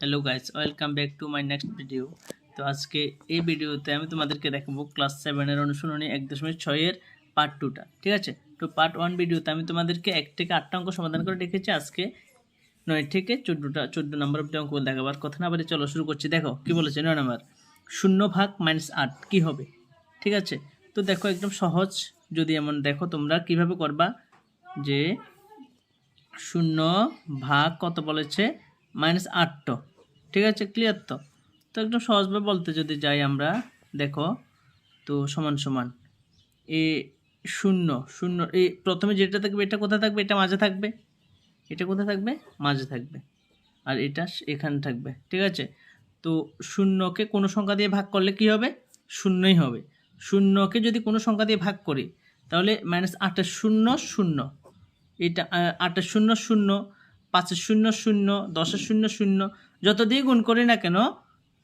Hello guys welcome back to my next video তো আজকে এই ভিডিওতে আমি তোমাদেরকে দেখাবো ক্লাস সেভেনের অনুশীলনী এক দশমিক ছয়ের পার্ট টুটা ঠিক আছে? তো পার্ট ওয়ান ভিডিওতে আমি তোমাদেরকে এক থেকে আটটা অঙ্ক সমাধান করে রেখেছি। আজকে নয় থেকে চোদ্দোটা, চোদ্দ নম্বর অব্দি অঙ্ক দেখাবার কথা না বলে চলো শুরু করছি। দেখো, কি বলেছে? নয় নম্বর শূন্য ভাগ মাইনাস আট, কী হবে? ঠিক আছে? তো দেখো, একদম সহজ। যদি এমন দেখো তোমরা, কীভাবে করবা? যে শূন্য ভাগ কত বলেছে? মাইনাস আটটো। ঠিক আছে? ক্লিয়ার তো? তো একদম সহজভাবে বলতে যদি যাই আমরা, দেখো, তো সমান সমান, এ শূন্য শূন্য এই প্রথমে যেটা থাকবে এটা কোথায় থাকবে? এটা মাঝে থাকবে। এটা কোথায় থাকবে? মাঝে থাকবে। আর এটা এখানে থাকবে। ঠিক আছে? তো শূন্যকে কোনো সংখ্যা দিয়ে ভাগ করলে কি হবে? শূন্যই হবে। শূন্যকে যদি কোনো সংখ্যা দিয়ে ভাগ করি, তাহলে মাইনাস আটের শূন্য শূন্য। এটা আটের শূন্য শূন্য পাঁচের শূন্য শূন্য দশের শূন্য শূন্য, যত দিয়ে গুণ করি না কেন,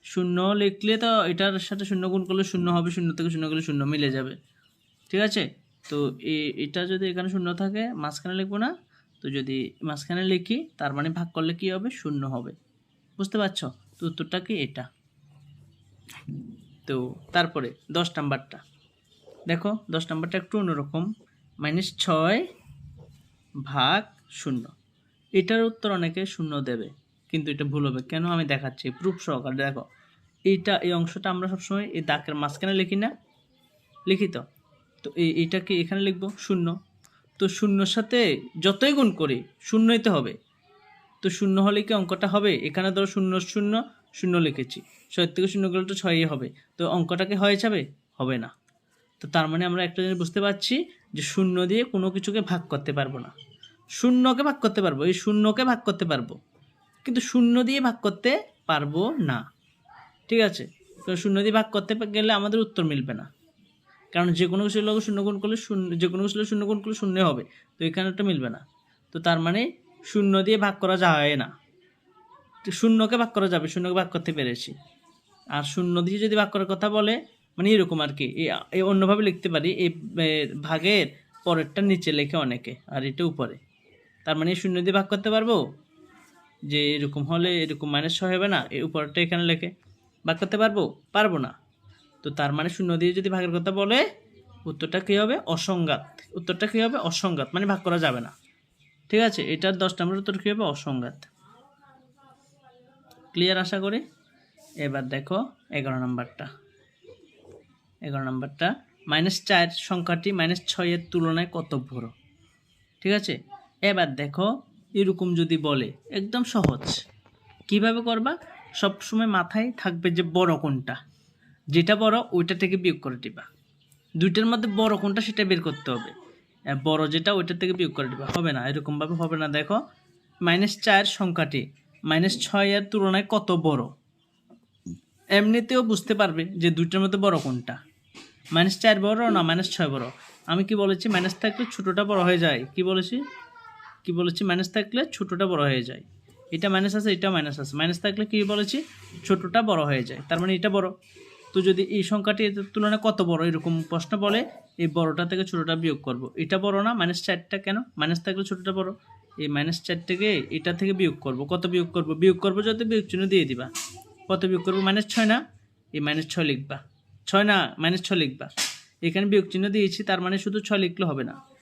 শূন্য লিখলে তো এটার সাথে শূন্য গুণ করলে শূন্য হবে, শূন্য থেকে শূন্য করলে শূন্য মিলে যাবে। ঠিক আছে? তো এটা যদি এখানে শূন্য থাকে, মাঝখানে লিখব না। তো যদি মাঝখানে লিখি, তার মানে ভাগ করলে কি হবে? শূন্য হবে। বুঝতে পারছ? তো উত্তরটা কি? এটা। তো তারপরে দশ নাম্বারটা। দেখো, দশ নাম্বারটা একটু অন্যরকম। মাইনাস ছয় ভাগ শূন্য। এটার উত্তর অনেকে শূন্য দেবে, কিন্তু এটা ভুল হবে। কেন? আমি দেখাচ্ছি প্রুফ সহকারে। দেখো, এইটা, এই অংশটা আমরা সবসময় এই দাগের মাঝখানে লিখি না? লিখি তো? তো এই এইটাকে এখানে লিখব? শূন্য। তো শূন্যর সাথে যতই গুণ করি, শূন্যই তো হবে। তো শূন্য হলে কি অঙ্কটা হবে? এখানে ধরো শূন্য শূন্য শূন্য লিখেছি। ছয় থেকে শূন্য গেলে তো ছয়ই হবে। তো অঙ্কটা কি হয়ে যাবে? হবে না। তো তার মানে আমরা একটা জিনিস বুঝতে পারছি যে শূন্য দিয়ে কোনো কিছুকে ভাগ করতে পারব না। শূন্যকে ভাগ করতে পারব, এই শূন্যকে ভাগ করতে পারব। কিন্তু শূন্য দিয়ে ভাগ করতে পারব না। ঠিক আছে? তো শূন্য দিয়ে ভাগ করতে গেলে আমাদের উত্তর মিলবে না। কারণ যে কোনো কিছুর লোক শূন্য গুণ করলে শূন্য যে কোনো কিছুর শূন্য গুণ করলে শূন্য হবে। তো এখানে একটা মিলবে না। তো তার মানে শূন্য দিয়ে ভাগ করা যায় না। শূন্যকে ভাগ করা যাবে, শূন্যকে ভাগ করতে পেরেছি। আর শূন্য দিয়ে যদি ভাগ করার কথা বলে মানে এরকম আর কি। অন্যভাবে লিখতে পারি এই ভাগের পরেরটা নিচে লেখে অনেকে, আর এটা উপরে। তার মানে শূন্য দিয়ে ভাগ করতে পারব? যে এরকম হলে এরকম মাইনাস ছয় হবে না, এই উপরটা এখানে লেখে ভাগ করতে পারব? পারব না। তো তার মানে শূন্য দিয়ে যদি ভাগের কথা বলে, উত্তরটা কী হবে? অসংঘাত। উত্তরটা কী হবে? অসংঘাত। মানে ভাগ করা যাবে না। ঠিক আছে? এটার দশ নম্বর উত্তর কী হবে? অসংঘাত। ক্লিয়ার আশা করি? এবার দেখো এগারো নম্বরটা। এগারো নম্বরটা মাইনাস চার সংখ্যাটি মাইনাস ছয়ের তুলনায় কত বড়? ঠিক আছে? এবার দেখো, এরকম যদি বলে, একদম সহজ। কীভাবে করবা? সব সময় মাথায় থাকবে যে বড় কোনটা। যেটা বড়, ওইটা থেকে বিয়োগ করে দিবা। দুইটার মধ্যে বড় কোনটা, সেটা বের করতে হবে। বড় যেটা, ওইটা থেকে বিয়োগ করে দিবা। হবে না, এরকমভাবে হবে না। দেখো মাইনাস চার সংখ্যাটি মাইনাস ছয়ের তুলনায় কত বড়? এমনিতেও বুঝতে পারবে যে দুইটার মধ্যে বড় কোনটা। মাইনাস চার বড় না মাইনাস ছয় বড়? আমি কি বলেছি মাইনাস থাকলে ছোটোটা বড় হয়ে যায়। কি বলেছি? কি বলেছি? মাইনাস থাকলে ছোটোটা বড় হয়ে যায়। এটা মাইনাস আছে, এটা মাইনাস আছে। মাইনাস থাকলে কি বলেছি? ছোটোটা বড় হয়ে যায়। তার মানে এটা বড়। তো যদি এই সংখ্যাটি এটার তুলনায় কত বড়? এরকম প্রশ্ন বলে এই বড়টা থেকে ছোটোটা বিয়োগ করব। এটা বড় না মাইনাস চারটা কেন? মাইনাস থাকলে ছোটোটা বড়। এই মাইনাস চার থেকে এটা থেকে বিয়োগ করব। কত বিয়োগ করব? বিয়োগ করব যত বিয়োগ চিহ্ন দিয়ে দিবা। কত বিয়োগ করব? মাইনাস ছয় না? এই মাইনাস ছয় লিখবা। ছয় না মাইনাস ছয় লিখবা। এখানে বিয়োগ চিহ্ন দিয়েছি, তার মানে শুধু ছয় লিখলে হবে না।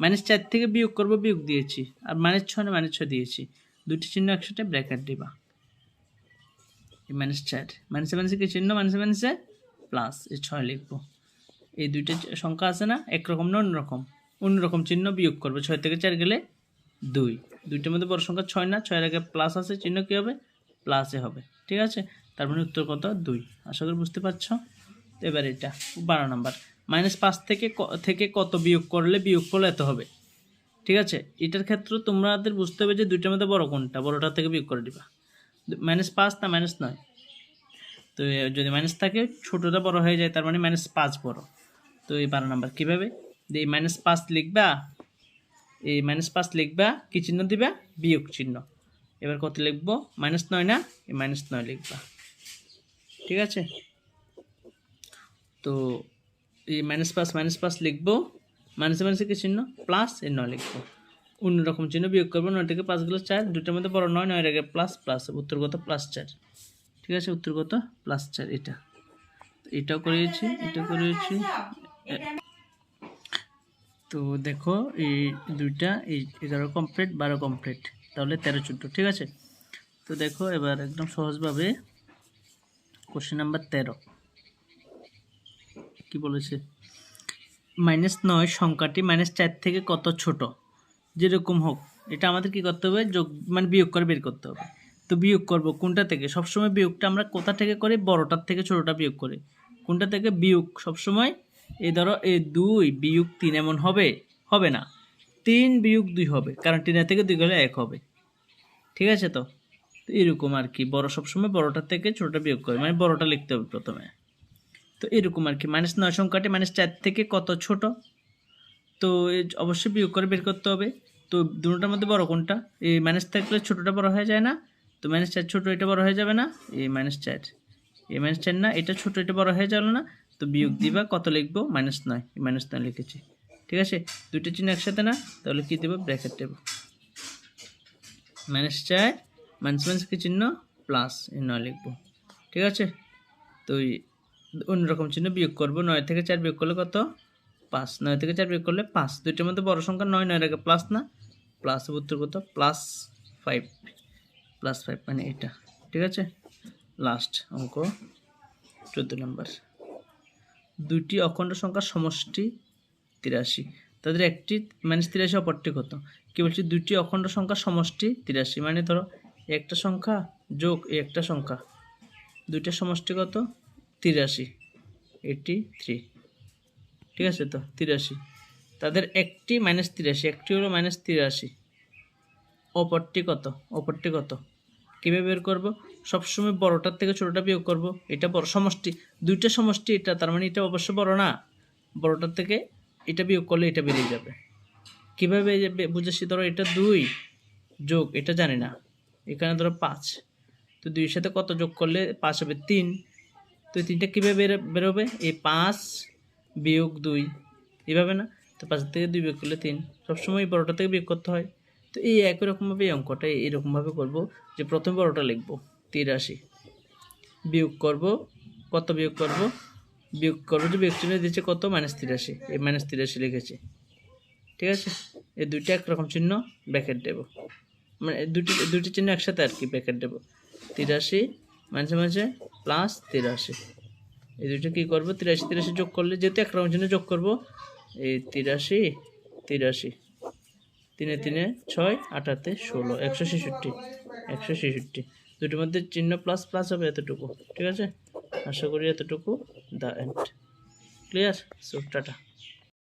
মাইনাস চার থেকে বিয়োগ করব, বিয়োগ দিয়েছি। আর মাইনাস ছয় মাইনাস ছয় দিয়েছি। দুটি চিহ্ন একসাথে ব্র্যাকেট দিবা। মাইনাস চার। মাইনাসে মাইনাসে কি চিহ্ন? মাইনাসে মাইনাসে প্লাস এই ছয় লিখব। এই দুইটা সংখ্যা আছে না? একরকম না অন্যরকম? অন্যরকম চিহ্ন বিয়োগ করবে। ছয় থেকে চার গেলে দুই। দুইটার মধ্যে বড় সংখ্যা ছয় না? ছয়ের আগে প্লাস আছে, চিহ্ন কী হবে? প্লাসে হবে। ঠিক আছে? তার মানে উত্তর কত? দুই। আশা করি বুঝতে পারছ? এবার এটা। বারো নাম্বার। মাইনাস পাঁচ থেকে থেকে কত বিয়োগ করলে বিয়োগ করলে এত হবে? ঠিক আছে? এটার ক্ষেত্রে তোমাদের বুঝতে হবে যে দুইটার মধ্যে বড় কোনটা? বড়টা থেকে বিয়োগ করে দিবা। মাইনাস পাঁচ না মাইনাস নয়? তো যদি মাইনাস থাকে, ছোটোটা বড় হয়ে যায়, তার মানে মাইনাস পাঁচ বড়। তো এই বারো নাম্বার কীভাবে? যে এই মাইনাস পাঁচ লিখবা, এই মাইনাস পাঁচ লিখবা, কী চিহ্ন দিবা? বিয়োগ চিহ্ন। এবার কত লিখব? মাইনাস নয় না? এই মাইনাস নয় লিখবা। ঠিক আছে? তো এই মাইনাস পাঁচ মাইনাস পাঁচ লিখব মাইনাসে মাইনাসে কি চিহ্ন? প্লাস এর নয় লিখব। অন্যরকম চিহ্ন বিয়োগ করব, নয় থেকে পাঁচ গেলে চার দুটোর মধ্যে বড় নয় নয় আগে প্লাস প্লাস উত্তরগত প্লাস চার। ঠিক আছে উত্তরগত প্লাস চার, এটা। এটাও করিয়েছি এটা করিয়েছি। তো দেখো, এই দুইটা, এই এগারো কমপ্লিট বারো কমপ্লিট তাহলে তেরো, চোদ্দ, ঠিক আছে? তো দেখো, এবার একদম সহজভাবে কোশ্চেন নাম্বার তেরো। কি বলেছে? মাইনাস নয় সংখ্যাটি মাইনাস চার থেকে কত ছোট? যেরকম হোক, এটা আমাদের কি করতে হবে? যোগ মানে বিয়োগ করে বের করতে হবে। তো বিয়োগ করব কোনটা থেকে? সবসময় বিয়োগটা আমরা কোথা থেকে করি? বড়টার থেকে ছোটটা বিয়োগ করি। কোনটা থেকে? বিয়োগ। সবসময় এই ধরো এই দুই বিয়োগ তিন এমন হবে? হবে না। তিন বিয়োগ দুই হবে, কারণ তিনের থেকে দুই গেলে এক হবে। ঠিক আছে তো এরকম আর কি। বড় সবসময় বড়টার থেকে ছোটটা বিয়োগ করে। মানে বড়টা লিখতে হবে প্রথমে। তো এরকম আর কি। মাইনাস নয় সংখ্যাটি মাইনাস চার থেকে কত ছোট? তো অবশ্যই বিয়োগ করে বের করতে হবে। তো দুটোটার মধ্যে বড় কোনটা? এই মাইনাস থাকলে ছোটোটা বড় হয়ে যায় না। তো মাইনাস চার ছোটো, এটা বড় হয়ে যাবে না। এই মাইনাস চার। এই মাইনাস চার না, এটা ছোটো, এটা বড় হয়ে যাবে না। তো বিয়োগ দিবা, কত লিখব? মাইনাস নয়। মাইনাস নয় লিখেছি। ঠিক আছে? দুটো চিহ্ন একসাথে না, তাহলে কী দেবো? ব্র্যাকেট দেবো। মাইনাস চার মাইনাস মাইনাস কি চিহ্ন? প্লাস নয় লিখব। ঠিক আছে? তো অন্যরকম চিহ্ন বিয়োগ করব। নয় থেকে চার বিয়োগ করলে কত? পাঁচ। নয় থেকে চার বিয়োগ করলে পাঁচ। দুইটার মধ্যে বড় সংখ্যা নয় নয় আগে প্লাস না? প্লাস উত্তর কত? প্লাস ফাইভ প্লাস ফাইভ মানে এটা। ঠিক আছে? লাস্ট অঙ্ক, চোদ্দ নম্বর দুটি অখণ্ড সংখ্যার সমষ্টি তিরাশি। তাদের একটি মাইনাস তিরাশি, অপরটি কত? কি বলছি? দুটি অখণ্ড সংখ্যার সমষ্টি তিরাশি। মানে ধরো, একটা সংখ্যা যোগ একটা সংখ্যা। দুইটা সমষ্টি কত? তিরাশি এইটি থ্রি, ঠিক আছে তো? তিরাশি। তাদের একটি মাইনাস তিরাশি, একটি হলো মাইনাস তিরাশি। অপরটি কত? অপরটি কত? কীভাবে বের করব? সবসময় বড়টার থেকে ছোটোটা বিয়োগ করব। এটা বড় সমষ্টি। দুইটা সমষ্টি এটা, তার মানে এটা অবশ্য বড় না। বড়টার থেকে এটা বিয়োগ করলে এটা বেরিয়ে যাবে। কীভাবে বুঝেছি? ধরো এটা দুই যোগ, এটা জানি না। এখানে ধরো পাঁচ। তো দুইয়ের সাথে কত যোগ করলে পাঁচ হবে? তিন। তো তিনটা কীভাবে বেরো বেরোবে? এই পাঁচ বিয়োগ দুই। এভাবে না? তো পাঁচ থেকে দুই বিয়োগ করলে তিন। সবসময় বড়টা থেকে বিয়োগ করতে হয়। তো এই একই রকমভাবে অঙ্কটা এইরকমভাবে করব যে প্রথমে বড়টা লিখব, তিরাশি। বিয়োগ করব, কত বিয়োগ করব? বিয়োগ করব যে বিয়োগ চিহ্ন দিচ্ছে কত? মাইনাস তিরাশি। এই মাইনাস তিরাশি লিখেছি। ঠিক আছে? এই দুইটা একরকম চিহ্ন ব্যাকেট দেব। মানে দুটি দুটি চিহ্ন একসাথে আর কি ব্যাকেট দেব। তিরাশি মাঝে মাঝে প্লাস তিরাশি। এই দুটো কী করব? তিরাশি তিরাশি যোগ করলে যেহেতু একরকম চিহ্ন যোগ করব, এই তিরাশি তিরাশি। তিনে তিনে ছয়, আটাতে ষোলো, একশো ছেষট্টি একশো ছেষট্টি। দুটোর মধ্যে চিহ্ন প্লাস প্লাস হবে এতটুকু, ঠিক আছে? আশা করি এতটুকু the end clear so tata.